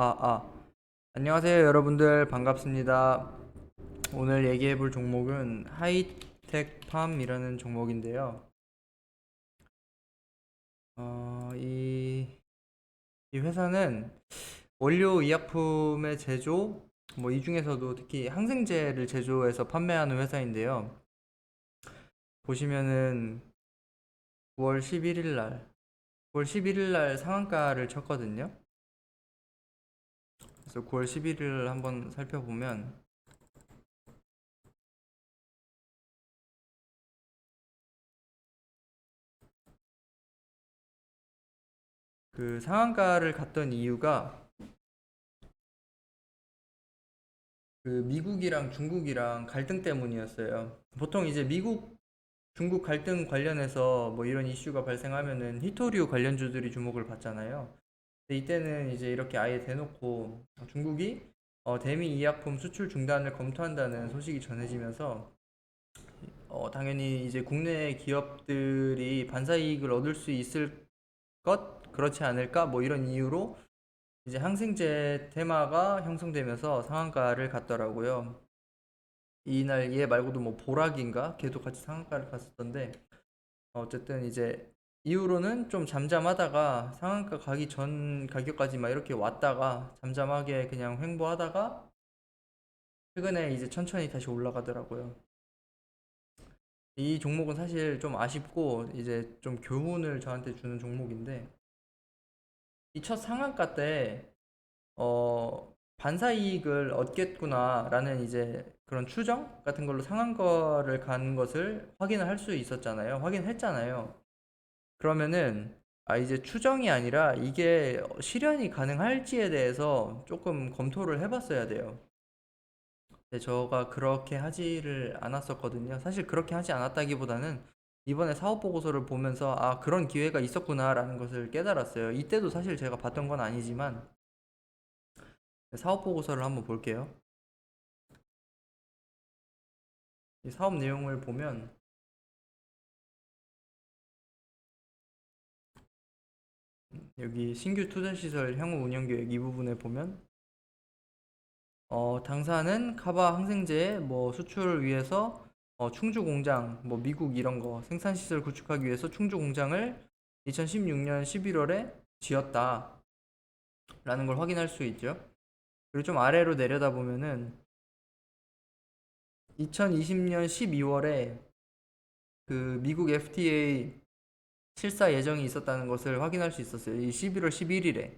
아, 아. 안녕하세요, 여러분들. 반갑습니다. 오늘 얘기해 볼 종목은 하이텍팜이라는 종목인데요. 어, 이, 이 회사는 원료 의약품의 제조, 뭐 이 중에서도 특히 항생제를 제조해서 판매하는 회사인데요. 보시면은 9월 11일 날, 9월 11일 날 상한가를 쳤거든요. 그래서 9월 11일을 한번 살펴보면 그 상한가를 갔던 이유가 그 미국이랑 중국이랑 갈등 때문이었어요. 보통 이제 미국, 중국 갈등 관련해서 뭐 이런 이슈가 발생하면은 히토류 관련주들이 주목을 받잖아요. 이때는 이제 이렇게 아예 대놓고 중국이 어, 대미 의약품 수출 중단을 검토한다는 소식이 전해지면서 어, 당연히 이제 국내 기업들이 반사 이익을 얻을 수 있을 것 그렇지 않을까 뭐 이런 이유로 이제 항생제 테마가 형성되면서 상한가를 갔더라고요. 이날 얘 말고도 뭐 보락인가 걔도 같이 상한가를 갔었던데 어쨌든 이제 이후로는 좀 잠잠하다가 상한가 가기 전 가격까지 막 이렇게 왔다가 잠잠하게 그냥 횡보하다가 최근에 이제 천천히 다시 올라가더라고요. 이 종목은 사실 좀 아쉽고 이제 좀 교훈을 저한테 주는 종목인데 이 첫 상한가 때 어, 반사 이익을 얻겠구나라는 이제 그런 추정 같은 걸로 상한가를 간 것을 확인을 할 수 있었잖아요. 확인했잖아요. 그러면은 아 이제 추정이 아니라 이게 실현이 가능할지에 대해서 조금 검토를 해봤어야 돼요. 근데 저가 그렇게 하지를 않았었거든요. 사실 그렇게 하지 않았다기보다는 이번에 사업 보고서를 보면서 아 그런 기회가 있었구나라는 것을 깨달았어요. 이때도 사실 제가 봤던 건 아니지만 사업 보고서를 한번 볼게요. 이 사업 내용을 보면 여기 신규 투자시설 향후 운영 계획 이 부분에 보면 어, 당사는 카바 항생제 뭐 수출을 위해서 어, 충주 공장 뭐 미국 이런 거 생산 시설 구축하기 위해서 충주 공장을 2016년 11월에 지었다 라는 걸 확인할 수 있죠. 그리고 좀 아래로 내려다 보면은 2020년 12월에 그 미국 FTA 실사 예정이 있었다는 것을 확인할 수 있었어요. 이 11월 11일에.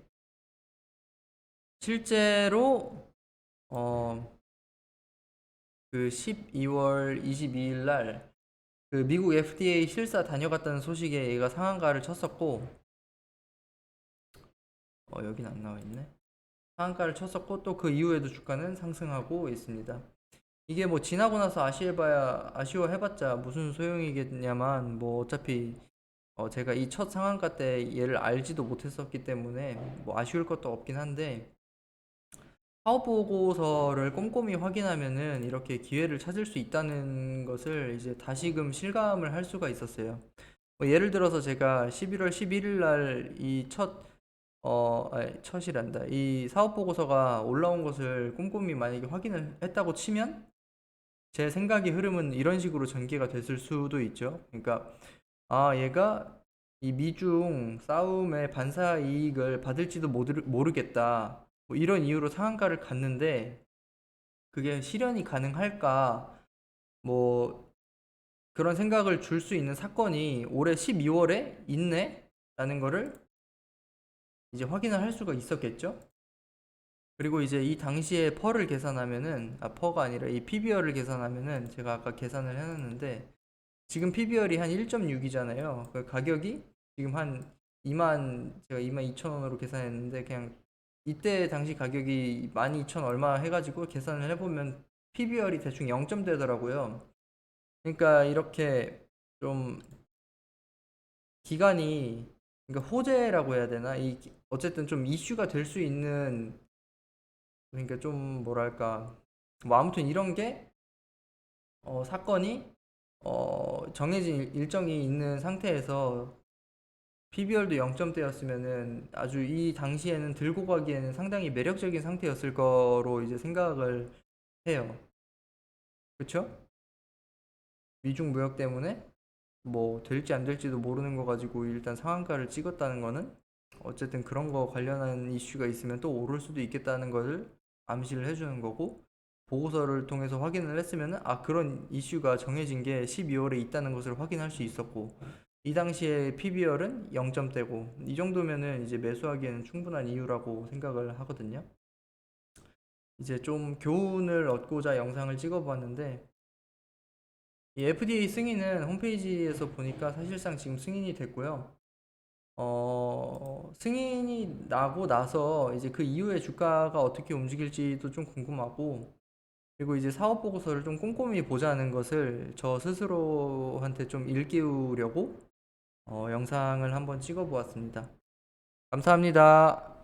실제로 어, 그 12월 22일 날 그 미국 FDA 실사 다녀갔다는 소식에 얘가 상한가를 쳤었고 어, 여긴 안 나와 있네. 상한가를 쳤었고 또 그 이후에도 주가는 상승하고 있습니다. 이게 뭐 지나고 나서 아쉬워봐야 아쉬워해봤자 무슨 소용이겠냐만 뭐 어차피 어 제가 이 첫 상한가 때 얘를 알지도 못했었기 때문에 뭐 아쉬울 것도 없긴 한데 사업 보고서를 꼼꼼히 확인하면은 이렇게 기회를 찾을 수 있다는 것을 이제 다시금 실감을 할 수가 있었어요. 뭐 예를 들어서 제가 11월 11일 날 이 첫, 어, 아니, 첫이란다. 이 사업 보고서가 올라온 것을 꼼꼼히 만약에 확인을 했다고 치면 제 생각의 흐름은 이런 식으로 전개가 됐을 수도 있죠. 그러니까, 아, 얘가 이 미중 싸움의 반사 이익을 받을지도 모르, 모르겠다. 뭐 이런 이유로 상한가를 갔는데 그게 실현이 가능할까? 뭐 그런 생각을 줄 수 있는 사건이 올해 12월에 있네? 라는 거를 이제 확인을 할 수가 있었겠죠? 그리고 이제 이 당시에 퍼를 계산하면은 아 퍼가 아니라 이 PBR을 계산하면은 제가 아까 계산을 해놨는데 지금 PBR이 한 1.6이잖아요. 그 가격이 지금 한 2만 제가 2만 2천 원으로 계산했는데 그냥 이때 당시 가격이 12,000 얼마 해가지고 계산을 해보면 PBR이 대충 0점 되더라고요. 그러니까 이렇게 좀 기간이 그러니까 호재라고 해야 되나? 이 어쨌든 좀 이슈가 될 수 있는 그러니까 좀 뭐랄까 뭐 아무튼 이런 게 어, 사건이 어, 정해진 일- 일정이 있는 상태에서 PBR도 0점대였으면은 아주 이 당시에는 들고 가기에는 상당히 매력적인 상태였을 거로 이제 생각을 해요. 그쵸? 미중 무역 때문에 뭐 될지 안 될지도 모르는 거 가지고 일단 상한가를 찍었다는 거는 어쨌든 그런 거 관련한 이슈가 있으면 또 오를 수도 있겠다는 것을 암시를 해주는 거고 보고서를 통해서 확인을 했으면은 아 그런 이슈가 정해진 게 12월에 있다는 것을 확인할 수 있었고 이 당시에 PBR은 0점대고 이 정도면은 이제 매수하기에는 충분한 이유라고 생각을 하거든요. 이제 좀 교훈을 얻고자 영상을 찍어봤는데 이 FDA 승인은 홈페이지에서 보니까 사실상 지금 승인이 됐고요. 어, 승인이 나고 나서 이제 그 이후에 주가가 어떻게 움직일지도 좀 궁금하고 그리고 이제 사업 보고서를 좀 꼼꼼히 보자는 것을 저 스스로한테 좀 일깨우려고 어, 영상을 한번 찍어 보았습니다. 감사합니다.